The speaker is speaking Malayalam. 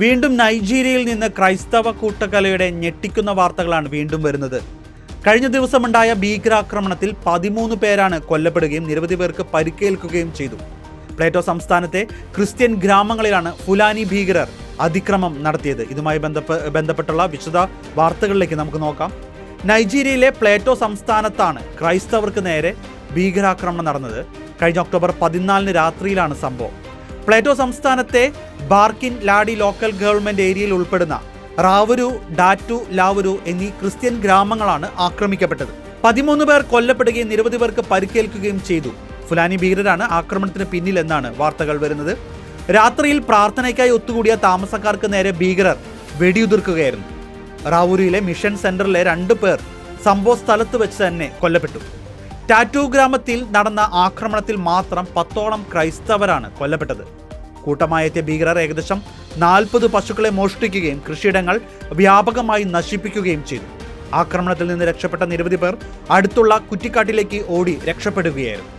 വീണ്ടും നൈജീരിയയിൽ നിന്ന് ക്രൈസ്തവ കൂട്ടക്കലയുടെ ഞെട്ടിക്കുന്ന വാർത്തകളാണ് വീണ്ടും വരുന്നത്. കഴിഞ്ഞ ദിവസമുണ്ടായ ഭീകരാക്രമണത്തിൽ പതിമൂന്ന് പേരാണ് കൊല്ലപ്പെടുകയും നിരവധി പേർക്ക് പരിക്കേൽക്കുകയും ചെയ്തു. പ്ലേറ്റോ സംസ്ഥാനത്തെ ക്രിസ്ത്യൻ ഗ്രാമങ്ങളിലാണ് ഫുലാനി ഭീകരർ അതിക്രമം നടത്തിയത്. ഇതുമായി ബന്ധപ്പെട്ട ബന്ധപ്പെട്ടുള്ള വിശദ വാർത്തകളിലേക്ക് നമുക്ക് നോക്കാം. നൈജീരിയയിലെ പ്ലേറ്റോ സംസ്ഥാനത്താണ് ക്രൈസ്തവർക്ക് നേരെ ഭീകരാക്രമണം നടന്നത്. കഴിഞ്ഞ ഒക്ടോബർ പതിനാലിന് രാത്രിയിലാണ് സംഭവം. പ്ലേറ്റോ സംസ്ഥാനത്തെ ബാർക്കിൻ ലാഡി ലോക്കൽ ഗവൺമെന്റ് ഏരിയയിൽ ഉൾപ്പെടുന്ന റാവുരു ഡാറ്റു ലാവുരു എന്നീ ക്രിസ്ത്യൻ ഗ്രാമങ്ങളാണ് ആക്രമിക്കപ്പെട്ടത്. പതിമൂന്ന് പേർ കൊല്ലപ്പെടുകയും നിരവധി പേർക്ക് പരിക്കേൽക്കുകയും ചെയ്തു. ഫുലാനി ഭീകരരാണ് ആക്രമണത്തിന് പിന്നിലെന്നാണ് വാർത്തകൾ വരുന്നത്. രാത്രിയിൽ പ്രാർത്ഥനയ്ക്കായി ഒത്തുകൂടിയ താമസക്കാർക്ക് നേരെ ഭീകരർ വെടിയുതിർക്കുകയായിരുന്നു. റാവുരിയിലെ മിഷൻ സെന്ററിലെ രണ്ട് പേർ സംഭവ സ്ഥലത്ത് വെച്ച് തന്നെ കൊല്ലപ്പെട്ടു. ടാറ്റു ഗ്രാമത്തിൽ നടന്ന ആക്രമണത്തിൽ മാത്രം പത്തോളം ക്രൈസ്തവരാണ് കൊല്ലപ്പെട്ടത്. കൂട്ടമായെത്തിയ ഭീകരർ ഏകദേശം നാൽപ്പത് പശുക്കളെ മോഷ്ടിക്കുകയും കൃഷിയിടങ്ങൾ വ്യാപകമായി നശിപ്പിക്കുകയും ചെയ്തു. ആക്രമണത്തിൽ നിന്ന് രക്ഷപ്പെട്ട നിരവധി പേർ അടുത്തുള്ള കുറ്റിക്കാട്ടിലേക്ക് ഓടി രക്ഷപ്പെടുകയായിരുന്നു.